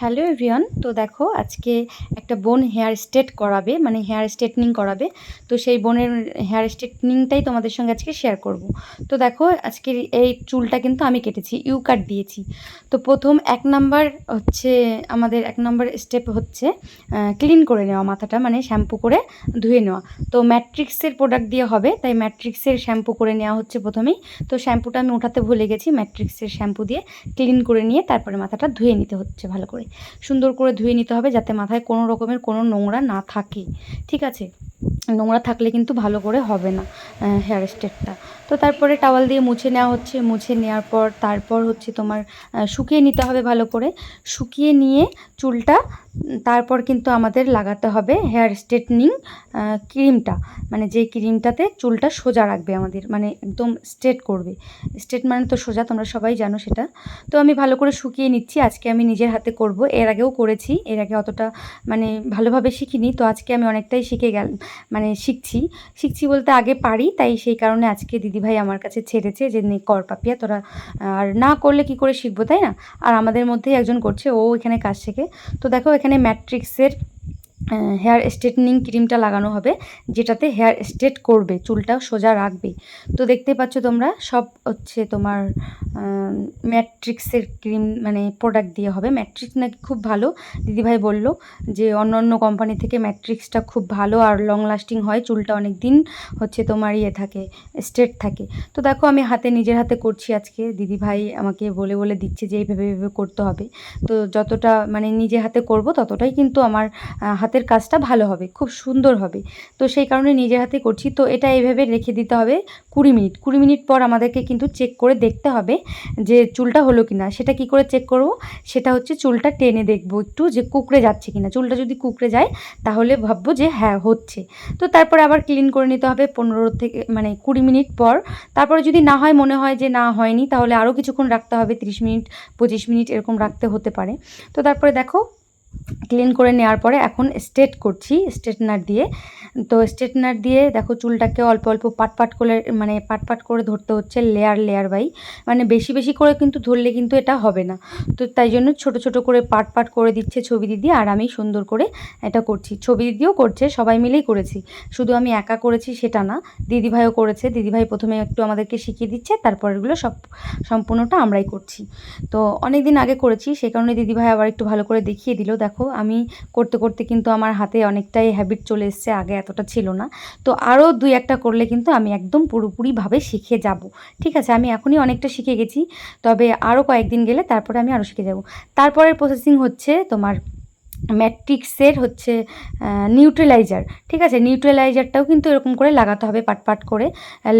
Hello everyone, তো দেখো আজকে একটা বোন হেয়ার স্ট্রেট করাবে মানে হেয়ার স্ট্রেটনিং করাবে। তো সেই বোনের হেয়ার স্ট্রেটনিংটাই তোমাদের সঙ্গে আজকে শেয়ার করব। তো দেখো আজকে এই চুলটা কিন্তু আমি কেটেছি, ইউ কাট দিয়েছি। তো প্রথম এক নাম্বার হচ্ছে, আমাদের এক নাম্বার স্টেপ হচ্ছে ক্লিন করে নেওয়া মাথাটা মানে শ্যাম্পু করে ধুয়ে নেওয়া। তো ম্যাট্রিক্সের প্রোডাক্ট দিয়ে হবে, তাই ম্যাট্রিক্সের শ্যাম্পু করে নেওয়া হচ্ছে প্রথমেই। তো শ্যাম্পুটা আমি ওঠাতে ভুলে গেছি, ম্যাট্রিক্সের শ্যাম্পু দিয়ে ক্লিন করে নিয়ে তারপরে মাথাটা ধুয়ে নিতে হচ্ছে ভালো করে। সুন্দর করে ধুয়ে নিতে হবে যাতে মাথায় কোনো রকমের কোনো নোংরা না থাকে। ঠিক আছে? নোংরা থাকলে কিন্তু ভালো করে হবে না হেয়ার স্টেটটা তো তারপরে টাওয়াল দিয়ে মুছে নেওয়া হচ্ছে। মুছে নেওয়ার পর তারপর হচ্ছে তোমার শুকিয়ে নিতে হবে ভালো করে। শুকিয়ে নিয়ে চুলটা তারপর কিন্তু আমাদের লাগাতে হবে হেয়ার স্ট্রেটনিং ক্রিমটা মানে যে ক্রিমটাতে চুলটা সোজা রাখবে আমাদের মানে একদম স্ট্রেট করবে। স্ট্রেট মানে তো সোজা, তোমরা সবাই জানো সেটা। তো আমি ভালো করে শুকিয়ে নিচ্ছি, আজকে আমি নিজের হাতে করব। এর আগেও করেছি, এর আগে অতটা মানে ভালোভাবে শিখিনি, তো আজকে আমি অনেকটাই শিখে গেল মানে শিখছি। শিখছি বলতে আগে পারি, তাই সেই কারণে আজকে দিদিভাই আমার কাছে ছেড়েছে যে, নে, কর পাপিয়া, তোরা, আর না করলে কি করে শিখব? তাই না? আর আমাদের মধ্যেই একজন করছে, ও এখানে কাজ শেখে। তো দেখো, এখানে ম্যাট্রিক্সের হেয়ার স্ট্রেটনিং ক্রিমটা লাগানো হবে, যেটাতে হেয়ার স্ট্রেট করবে চুলটা সোজা রাখবে। তো দেখতে পাচ্ছ তোমরা, সব হচ্ছে তোমার ম্যাট্রিক্সের ক্রিম মানে প্রোডাক্ট দিয়ে হবে। ম্যাট্রিক্স নাকি খুব ভালো। দিদিভাই বলল যে, অন্য অন্য কোম্পানি থেকে ম্যাট্রিক্সটা খুব ভালো আর লং লাস্টিং হয়। চুলটা অনেক দিন হচ্ছে তোমার ইয়ে থাকে স্ট্রেট থাকে। তো দেখো, আমি হাতে, নিজের হাতে করছি আজকে। দিদিভাই আমাকে বলে বলে দিচ্ছে যে, এইভাবে এইভাবে করতে হবে। তো যতটা মানে নিজে হাতে করব ততটাই কিন্তু আমার হাতের কাজটা ভালো হবে, খুব সুন্দর হবে। তো সেই কারণে নিজের হাতে করছি। তো এটা এইভাবে রেখে দিতে হবে কুড়ি মিনিট। কুড়ি মিনিট পর আমাদেরকে কিন্তু চেক করে দেখতে হবে যে চুলটা হলো কি না সেটা কি করে চেক করব? সেটা হচ্ছে চুলটা টেনে দেখব একটু যে কুকড়ে যাচ্ছে কি না চুলটা যদি কুকড়ে যায়, তাহলে ভাববো যে হ্যাঁ হচ্ছে। তো তারপরে আবার ক্লিন করে নিতে হবে পনেরো থেকে মানে কুড়ি মিনিট পর। তারপরে যদি না হয়, মনে হয় যে না হয়নি, তাহলে আরও কিছুক্ষণ রাখতে হবে, তিরিশ মিনিট, পঁচিশ মিনিট এরকম রাখতে হতে পারে। তো তারপরে দেখো ক্লিন করে নেওয়ার পরে এখন স্ট্রেট করছি স্ট্রেটনার দিয়ে। তো স্ট্রেটনার দিয়ে দেখো চুলটাকে অল্প অল্প পাট পাট করে মানে পাট পাট করে ধরতে হচ্ছে লেয়ার লেয়ার বাই। মানে বেশি বেশি করে কিন্তু ধরলে কিন্তু এটা হবে না। তো তাই জন্য ছোট ছোট করে পাট পাট করে দিচ্ছে ছবি দিদি আর আমি সুন্দর করে এটা করছি। ছবি দিদিও করছে, সবাই মিলেই করেছি। শুধু আমি একা করেছি সেটা না, দিদিভাইও করেছে। দিদিভাই প্রথমে একটু আমাদেরকে শিখিয়ে দিচ্ছে, তারপরগুলো সব সম্পূর্ণটা আমরাই করছি। তো অনেক দিন আগে করেছি সেই কারণে দিদিভাই আবার একটু ভালো করে দেখিয়ে দিল। দেখো, আমি করতে করতে কিন্তু আমার হাতে অনেকটাই হ্যাবিট চলে এসছে, আগে এতটা ছিল না। তো আরও দুই একটা করলে কিন্তু আমি একদম পুরোপুরিভাবে শিখে যাব। ঠিক আছে, আমি এখনই অনেকটা শিখে গেছি, তবে আরও কয়েকদিন গেলে তারপরে আমি আরও শিখে যাব। তারপরের প্রসেসিং হচ্ছে তোমার ম্যাট্রিক্সের হচ্ছে নিউট্রালাইজার ঠিক আছে? নিউট্রালাইজারটাও কিন্তু এরকম করে লাগাতে হবে পাট পাট করে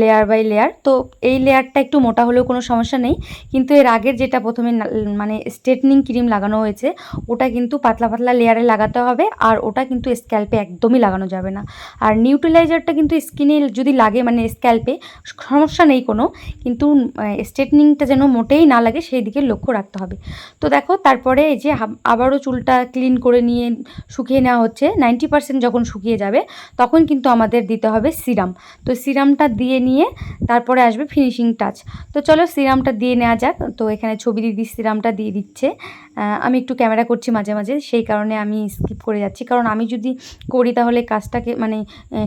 লেয়ার বাই লেয়ার তো এই লেয়ারটা একটু মোটা হলেও কোনো সমস্যা নেই। কিন্তু এর আগের যেটা প্রথমে মানে স্ট্রেটনিং ক্রিম লাগানো হয়েছে, ওটা কিন্তু পাতলা পাতলা লেয়ারে লাগাতে হবে, আর ওটা কিন্তু স্ক্যাল্পে একদমই লাগানো যাবে না। আর নিউট্রালাইজারটা কিন্তু স্কিনে যদি লাগে মানে স্ক্যাল্পে সমস্যা নেই কোনো, কিন্তু স্ট্রেটনিংটা যেন মোটেই না লাগে, সেই দিকে লক্ষ্য রাখতে হবে। তো দেখো, তারপরে এই যে আবারও চুলটা ক্লিন করে নিয়ে শুকিয়ে নেওয়া হচ্ছে নাইনটি পার্সেন্ট যখন শুকিয়ে যাবে, তখন কিন্তু আমাদের দিতে হবে সিরাম। তো সিরামটা দিয়ে নিয়ে তারপরে আসবে ফিনিশিং টাচ তো চলো সিরামটা দিয়ে নেওয়া যাক। তো এখানে ছবি দিদি সিরামটা দিয়ে দিচ্ছে। আমি একটু ক্যামেরা করছি মাঝে মাঝে, সেই কারণে আমি স্কিপ করে যাচ্ছি। কারণ আমি যদি করি তাহলে কাজটাকে মানে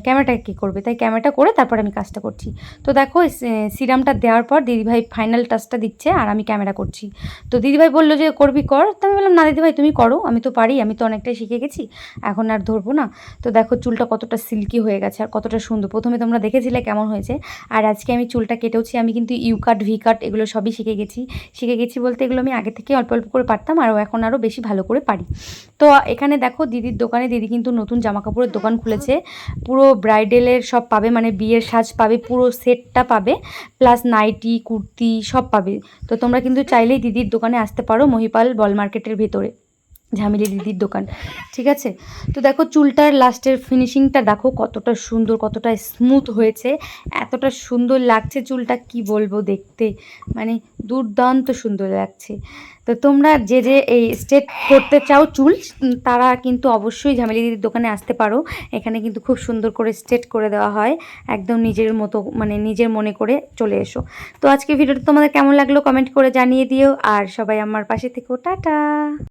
ক্যামেরাটাকে কী করবে? তাই ক্যামেরাটা করে তারপর আমি কাজটা করছি। তো দেখো সিরামটা দেওয়ার পর দিদিভাই ফাইনাল টাচটা দিচ্ছে আর আমি ক্যামেরা করছি। তো দিদিভাই বলল যে, করবি, কর। তো আমি বললাম, না দিদিভাই তুমি করো। আমি তো পারি, আমি তো অনেকটাই শিখে গেছি। এখন আর ধরবো না। তো দেখো, চুলটা কতটা সিল্কি হয়ে গেছে আর কতটা সুন্দর। প্রথমে তোমরা দেখেছিলে কেমন হয়েছে। আর আজকে আমি চুলটা কেটেওছি, আমি কিন্তু ইউ কাট ভি কাট এগুলো সবই শিখে গেছি। শিখে গেছি বলতে এগুলো আমি আগে থেকে অল্প অল্প করে পারতাম। আরও এখন আরও বেশি ভালো করে পারি। তো এখানে দেখো দিদির দোকানে দিদি কিন্তু নতুন জামা কাপড়ের দোকান খুলেছে। পুরো ব্রাইডেলের সব পাবে মানে বিয়ের সাজ পাবে, পুরো সেটটা পাবে প্লাস নাইটি কুর্তি সব পাবে। তো তোমরা কিন্তু চাইলেই দিদির দোকানে আসতে পারো মহিপাল বল মার্কেটের ভেতরে। ঝামিলি দিদির দোকান, ঠিক আছে? তো দেখো চুলটার লাস্টের ফিনিশিংটা দেখো কতটা সুন্দর, কতটা স্মুথ হয়েছে, এতটা সুন্দর লাগছে চুলটা, কি বলব দেখতে? মানে দুর্দান্ত সুন্দর লাগছে। তো তোমরা যে যে এই স্ট্রেট করতে চাও চুল তারা কিন্তু অবশ্যই ঝামেলি দিদির দোকানে আসতে পারো। এখানে কিন্তু খুব সুন্দর করে স্টেট করে দেওয়া হয়, একদম নিজের মতো মানে নিজের মনে করে চলে এসো। তো আজকে ভিডিওটা তোমাদের কেমন লাগল কমেন্ট করে জানিয়ে দিও, আর সবাই আমার পাশে থেকেও টাটা!